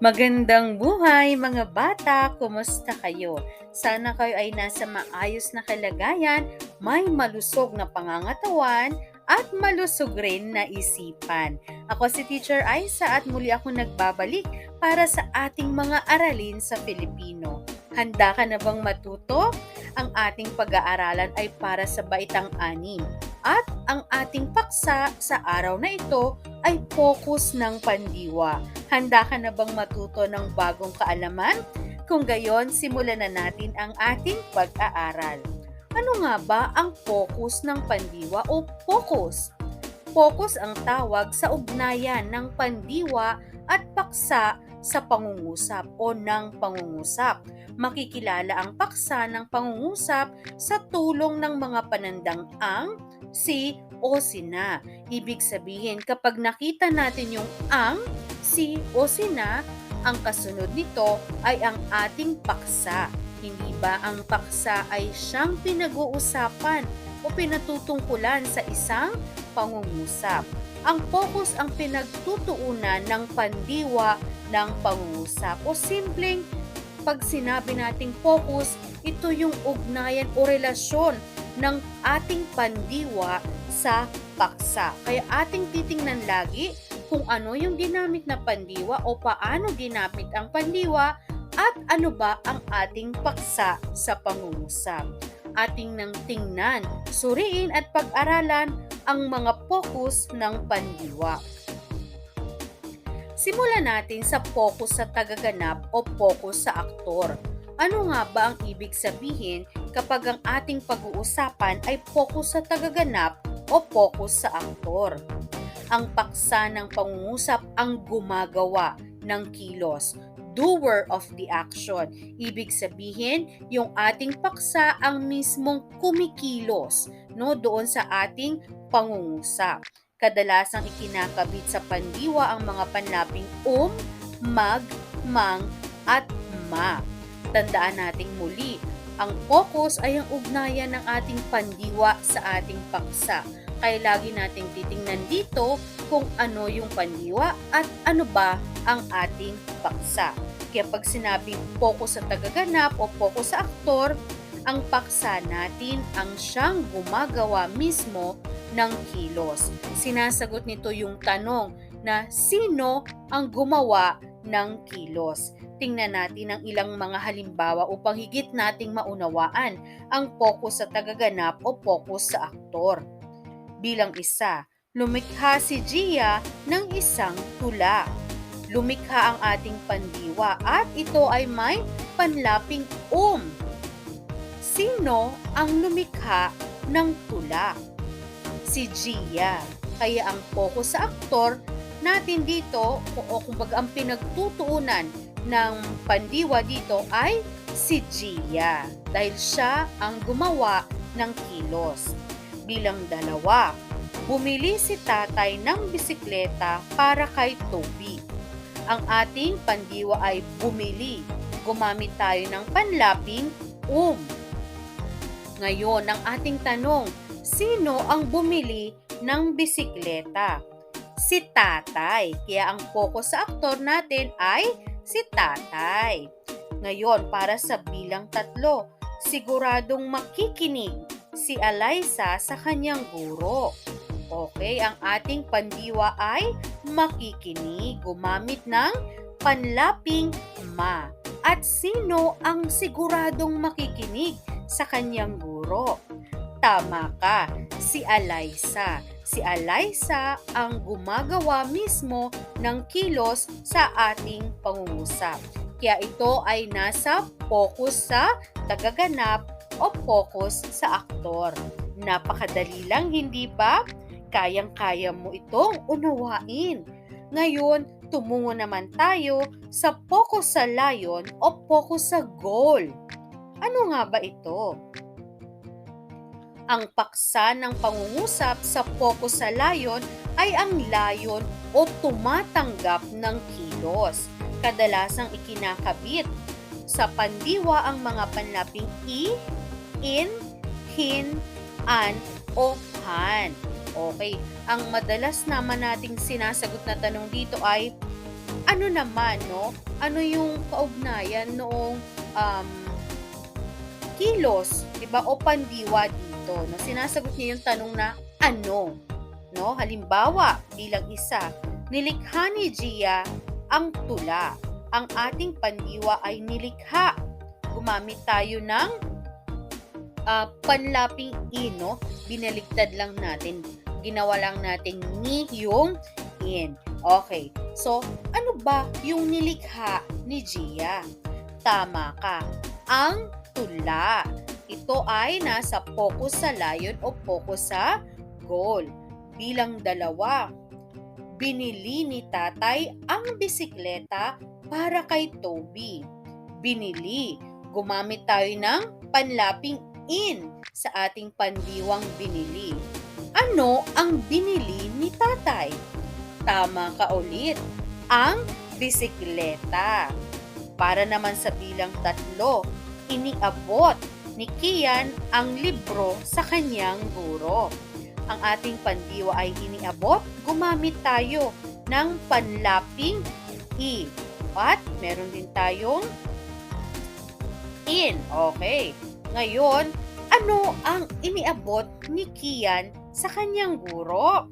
Magandang buhay mga bata! Kumusta kayo? Sana kayo ay nasa maayos na kalagayan, may malusog na pangangatawan, at malusog rin na isipan. Ako si Teacher Aisa at muli ako nagbabalik para sa ating mga aralin sa Filipino. Handa ka na bang matuto? Ang ating pag-aaralan ay para sa baitang anim. At ang ating paksa sa araw na ito ay focus ng pandiwa. Handa ka na bang matuto ng bagong kaalaman? Kung gayon, simulan na natin ang ating pag-aaral. Ano nga ba ang focus ng pandiwa o focus? Focus ang tawag sa ugnayan ng pandiwa at paksa sa pangungusap o ng pangungusap. Makikilala ang paksa ng pangungusap sa tulong ng mga panandang ang, si o sina. Ibig sabihin, kapag nakita natin yung ang, si o sina, ang kasunod nito ay ang ating paksa. Hindi ba ang paksa ay siyang pinag-uusapan o pinatutungkulan sa isang pangungusap? Ang focus ang pinagtutuunan ng pandiwa ng pangungusap o simpleng pag sinabi nating focus, ito yung ugnayan o relasyon ng ating pandiwa sa paksa. Kaya ating titingnan lagi kung ano yung ginamit na pandiwa o paano ginamit ang pandiwa at ano ba ang ating paksa sa pangungusap. Ating nang tingnan, suriin at pag-aralan ang mga focus ng pandiwa. Simulan natin sa focus sa tagaganap o focus sa aktor. Ano nga ba ang ibig sabihin kapag ang ating pag-uusapan ay focus sa tagaganap o focus sa aktor? Ang paksa ng pangungusap ang gumagawa ng kilos, doer of the action. Ibig sabihin, yung ating paksa ang mismong kumikilos no doon sa ating pangungusap. Kadalasang ikinakabit sa pandiwa ang mga panlaping um, mag, mang, at ma. Tandaan nating muli, ang focus ay ang ugnayan ng ating pandiwa sa ating paksa. Kaya lagi nating titingnan dito kung ano yung pandiwa at ano ba ang ating paksa. Kaya pag sinabing focus sa tagaganap o focus sa aktor, ang paksa natin ang siyang gumagawa mismo ng kilos. Sinasagot nito yung tanong na sino ang gumawa ng kilos. Tingnan natin ang ilang mga halimbawa upang higit nating maunawaan ang focus sa tagaganap o focus sa aktor. Bilang isa, lumikha si Gia ng isang tula. Lumikha ang ating pandiwa at ito ay may panlaping um. Sino ang lumikha ng tula? Si Gia. Kaya ang focus sa aktor natin dito o, o kumbaga ang pinagtutuunan ng pandiwa dito ay si Gia dahil siya ang gumawa ng kilos. Bilang dalawa, bumili si tatay ng bisikleta para kay Toby. Ang ating pandiwa ay bumili. Gumamit tayo ng panlaping um. Ngayon, ang ating tanong, sino ang bumili ng bisikleta? Si tatay. Kaya ang focus sa aktor natin ay si tatay. Ngayon, para sa bilang tatlo, siguradong makikinig si Alaysa sa kanyang guro. Okay, ang ating pandiwa ay makikinig, gumamit ng panlaping ma. At sino ang siguradong makikinig sa kanyang guro? Tama ka, si Alaysa. Si Alaysa ang gumagawa mismo ng kilos sa ating pangungusap. Kaya ito ay nasa focus sa tagaganap o focus sa aktor. Napakadali lang, hindi ba? Kayang-kaya mo itong unawain. Ngayon, tumungo naman tayo sa focus sa layon o focus sa goal. Ano nga ba ito? Ang paksa ng pangungusap sa focus sa layon ay ang layon o tumatanggap ng kilos. Kadalasang ikinakabit sa pandiwa ang mga panlaping i, in, hin, an, o han. Okay, ang madalas naman nating sinasagot na tanong dito ay ano naman, no? Ano yung kaugnayan noong um, kilos, 'di ba? O pandiwa dito, no? Sinasagot niya yung tanong na ano, no? Halimbawa, bilang isa, nilikha ni Gia ang tula. Ang ating pandiwa ay nilikha. Gumamit tayo ng ah, panlaping ino, binaligtad lang natin. Ginawa lang natin ni yung in. Okay. So, ano ba yung nilikha ni Gia? Tama ka. Ang tula. Ito ay nasa focus sa layon o focus sa goal. Bilang dalawa, binili ni tatay ang bisikleta para kay Toby. Binili. Gumamit tayo ng panlaping in sa ating pandiwang binili. Ano ang binili ni tatay? Tama ka ulit. Ang bisikleta. Para naman sa bilang tatlo, iniabot ni Kian ang libro sa kanyang guro. Ang ating pandiwa ay iniabot, gumamit tayo ng panlaping i. At meron din tayong in. Okay. Ngayon, ano ang iniabot ni Kian sa kanyang guro?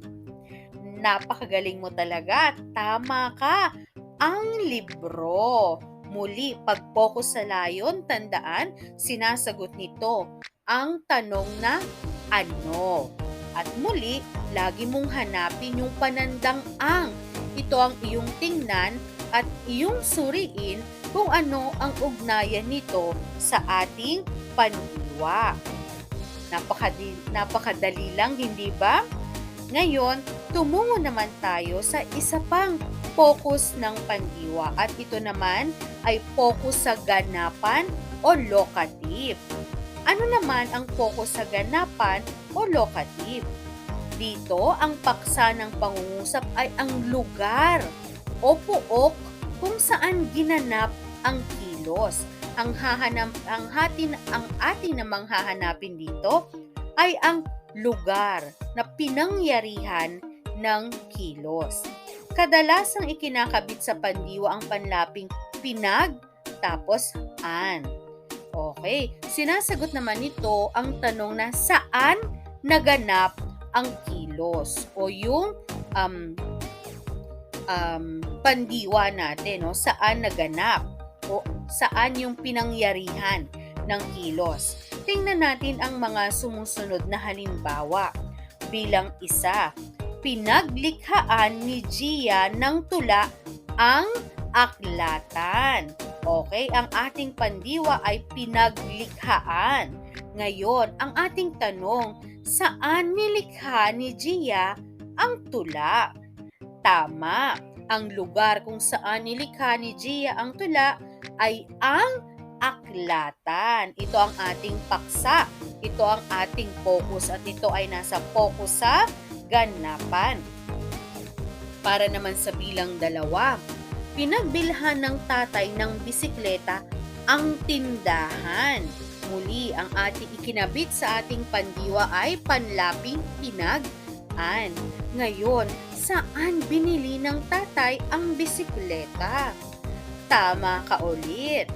Napakagaling mo talaga. Tama ka. Ang libro. Muli, pag-focus sa layon, tandaan, sinasagot nito ang tanong na ano. At muli, lagi mong hanapin yung panandang ang. Ito ang iyong tingnan at iyong suriin kung ano ang ugnayan nito sa ating pandiwa. Napakadali, napakadali lang, hindi ba? Ngayon, tumungo naman tayo sa isa pang focus ng pandiwa at ito naman ay focus sa ganapan o locative. Ano naman ang focus sa ganapan o locative? Dito, ang paksa ng pangungusap ay ang lugar o puok kung saan ginanap ang kilos. Ang hahanap ang hatin ang ating namang hahanapin dito ay ang lugar na pinangyarihan ng kilos. Kadalasang ikinakabit sa pandiwa ang panlaping pinag tapos an. Okay, sinasagot naman nito ang tanong na saan naganap ang kilos o yung um, um, pandiwa natin, no? saan naganap o saan yung pinangyarihan ng kilos. Tingnan natin ang mga sumusunod na halimbawa. Bilang isa, pinaglikhaan ni Gia ng tula ang aklatan. Okay, ang ating pandiwa ay pinaglikhaan. Ngayon, ang ating tanong, saan nilikha ni Gia ang tula? Tama, ang lugar kung saan nilikha ni Gia ang tula ay ang aklatan. Ito ang ating paksa. Ito ang ating focus at ito ay nasa focus sa ganapan. Para naman sa bilang dalawa, pinagbilhan ng tatay ng bisikleta ang tindahan. Muli, ang ating ikinabit sa ating pandiwa ay panlaping pinag-an. Ngayon, saan binili ng tatay ang bisikleta? Tama ka ulit.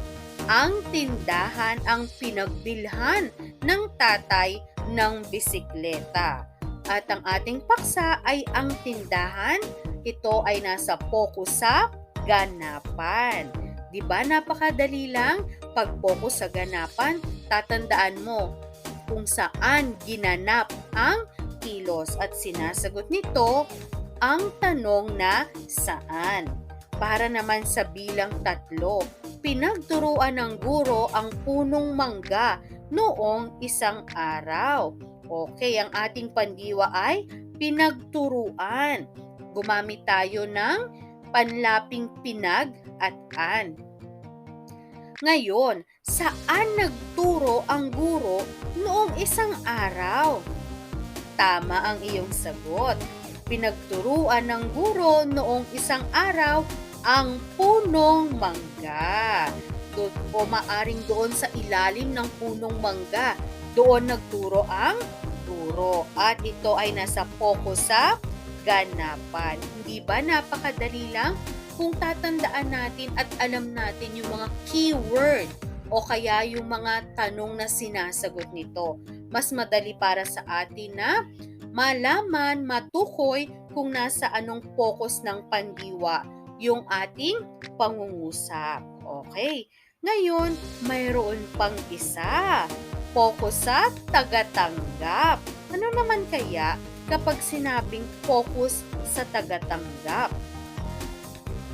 Ang tindahan ang pinagbilhan ng tatay ng bisikleta. At ang ating paksa ay ang tindahan. Ito ay nasa focus sa ganapan. Di ba napakadali lang? Pag-focus sa ganapan, tatandaan mo kung saan ginanap ang kilos at sinasagot nito ang tanong na saan. Para naman sa bilang tatlo, pinagturuan ng guro ang punong mangga noong isang araw. Okay, ang ating pandiwa ay pinagturuan. Gumamit tayo ng panlaping pinag at an. Ngayon, saan nagturo ang guro noong isang araw? Tama ang iyong sagot. Pinagturuan ng guro noong isang araw ang punong mangga. Do, o maaring doon sa ilalim ng punong mangga. Doon nagturo ang turo. At ito ay nasa focus sa ganapan. Hindi ba napakadali lang? kung tatandaan natin at alam natin yung mga keyword o kaya yung mga tanong na sinasagot nito. Mas madali para sa atin na malaman, matukoy kung nasa anong focus ng pandiwa yung ating pangungusap. Okay. Ngayon, mayroon pang isa. Focus sa tagatanggap. Ano naman kaya kapag sinabing focus sa tagatanggap?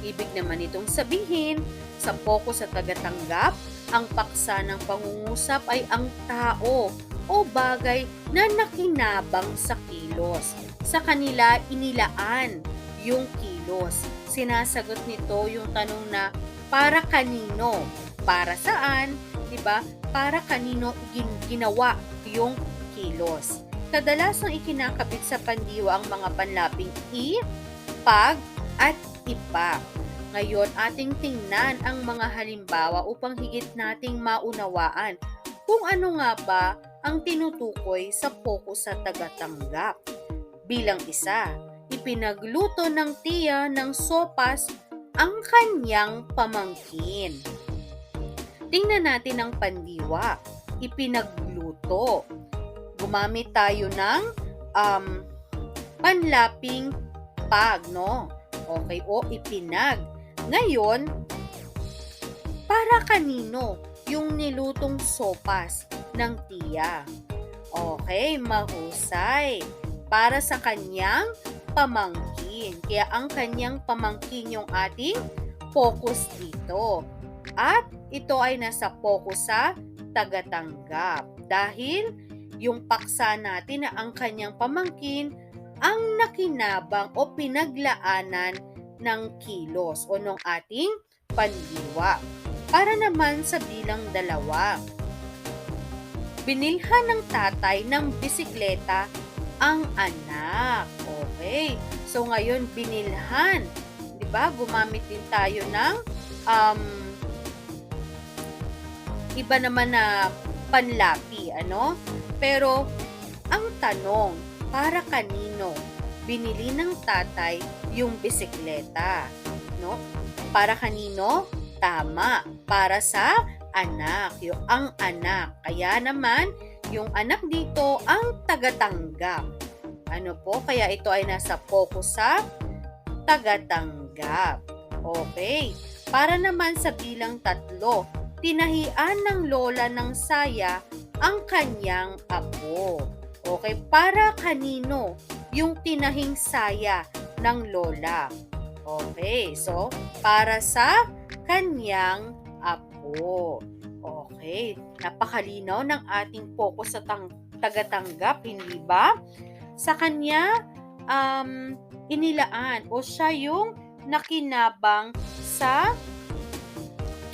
Ibig naman itong sabihin, sa focus sa tagatanggap, ang paksa ng pangungusap ay ang tao o bagay na nakinabang sa kilos. Sa kanila inilaan yung kilos. Sinasagot nito yung tanong na para kanino? Para saan? 'Di ba? Para kanino gin- ginawa yung kilos. Kadalasang ikinakabit sa pandiwa ang mga panlaping i, pag, at ipa. Ngayon, ating tingnan ang mga halimbawa upang higit nating maunawaan kung ano nga ba ang tinutukoy sa focus sa tagatanggap. Bilang isa, ipinagluto ng tiya ng sopas ang kanyang pamangkin. Tingnan natin ang pandiwa. Ipinagluto. Gumamit tayo ng um, panlaping pag, no? Okay, o ipinag. Ngayon, para kanino yung nilutong sopas ng tiya? Okay, mahusay. Para sa kanyang pamangkin. Kaya ang kanyang pamangkin yung ating focus dito. At ito ay nasa focus sa tagatanggap. Dahil yung paksa natin na ang kanyang pamangkin ang nakinabang o pinaglaanan ng kilos o ng ating pandiwa. Para naman sa bilang dalawa. Binilhan ng tatay ng bisikleta ang anak. Okay. So ngayon binilhan, 'di ba? Gumamit din tayo ng um iba naman na panlapi, ano? Pero ang tanong, para kanino binili ng tatay yung bisikleta, no? Para kanino? Tama, para sa anak, yung ang anak. Kaya naman, yung anak dito ang tagatanggap. Ano po? Kaya ito ay nasa focus sa tagatanggap. Okay. Para naman sa bilang tatlo, tinahian ng lola ng saya ang kanyang apo. Okay, para kanino yung tinahing saya ng lola? Okay, so para sa kanyang apo. Okay, napakalinaw ng ating focus sa tang- tagatanggap, hindi ba? Sa kanya, um, inilaan o siya yung nakinabang sa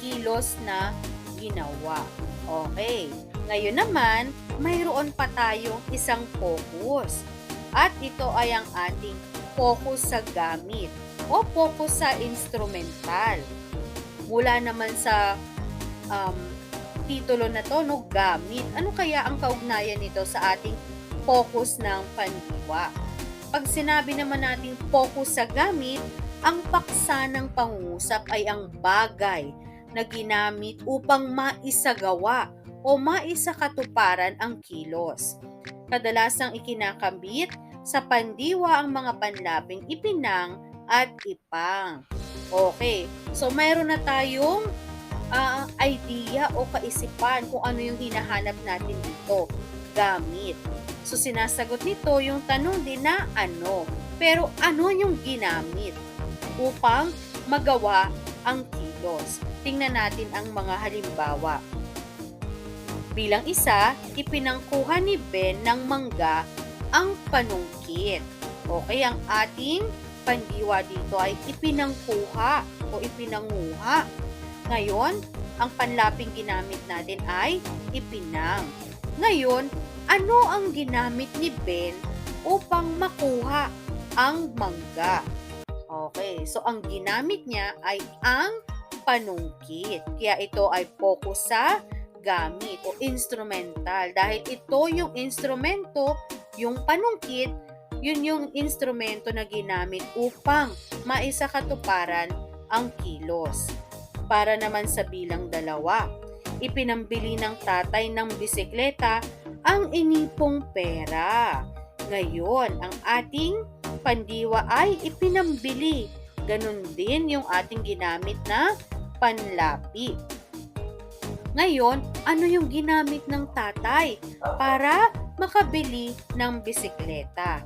kilos na ginawa. Okay. Ngayon naman, mayroon pa tayong isang focus. At ito ay ang ating focus sa gamit o focus sa instrumental. Mula naman sa um, titulo na to, no, gamit. Ano kaya ang kaugnayan nito sa ating focus ng pandiwa? Pag sinabi naman natin focus sa gamit, ang paksa ng pangungusap ay ang bagay na ginamit upang maisagawa o maisakatuparan ang kilos. Kadalasang ikinakambit sa pandiwa ang mga panlaping ipinang at ipang. Okay, so mayroon na tayong uh, idea o kaisipan kung ano yung hinahanap natin dito, gamit. So sinasagot nito yung tanong din na ano, pero ano yung ginamit upang magawa ang kilos. Tingnan natin ang mga halimbawa. Bilang isa, ipinangkuha ni Ben ng mangga ang panungkit. Okay, ang ating pandiwa dito ay ipinangkuha o ipinanguha. Ngayon, ang panlaping ginamit natin ay ipinang. Ngayon, ano ang ginamit ni Ben upang makuha ang mangga? Okay, so ang ginamit niya ay ang panungkit. Kaya ito ay focus sa gamit o instrumental. Dahil ito yung instrumento, yung panungkit, yun yung instrumento na ginamit upang maisakatuparan ang kilos. Para naman sa bilang dalawa, ipinambili ng tatay ng bisikleta ang inipong pera. Ngayon, ang ating pandiwa ay ipinambili. Ganon din yung ating ginamit na panlapi. Ngayon, ano yung ginamit ng tatay para makabili ng bisikleta?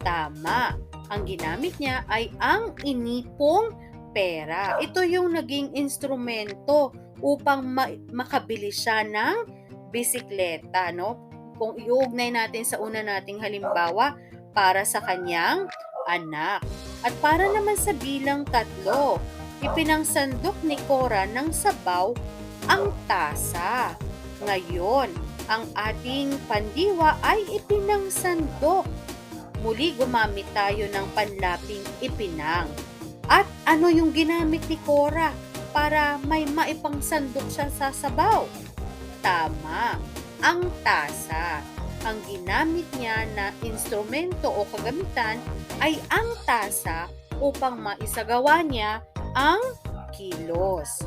Tama, ang ginamit niya ay ang inipong pera. Ito yung naging instrumento upang ma- makabili siya ng bisikleta, no? Kung iugnay natin sa una nating halimbawa, para sa kanyang anak. At para naman sa bilang tatlo, ipinangsandok ni Cora ng sabaw ang tasa. Ngayon, ang ating pandiwa ay ipinangsandok. Muli gumamit tayo ng panlaping ipinang. At ano yung ginamit ni Cora para may maipangsandok siya sa sabaw? Tama, ang tasa. Ang ginamit niya na instrumento o kagamitan ay ang tasa upang maisagawa niya ang kilos.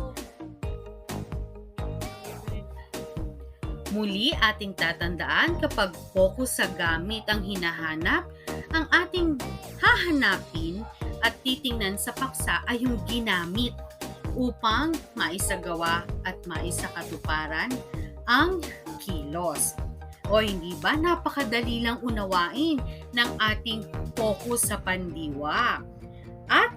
Muli ating tatandaan kapag focus sa gamit ang hinahanap, ang ating hahanapin at titingnan sa paksa ay yung ginamit upang maisagawa at maisakatuparan ang kilos. O hindi ba napakadali lang unawain ng ating focus sa pandiwa? At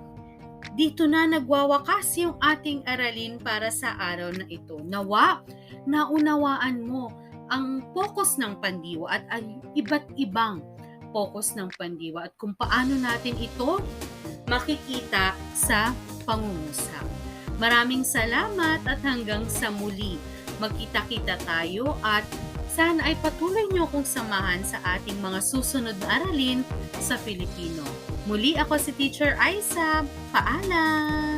dito na nagwawakas yung ating aralin para sa araw na ito. Nawa, naunawaan mo ang focus ng pandiwa at ang iba't ibang focus ng pandiwa at kung paano natin ito makikita sa pangungusap. Maraming salamat at hanggang sa muli. Magkita-kita tayo at sana ay patuloy niyo akong samahan sa ating mga susunod na aralin sa Filipino. Muli ako si Teacher Aisa. Paalam!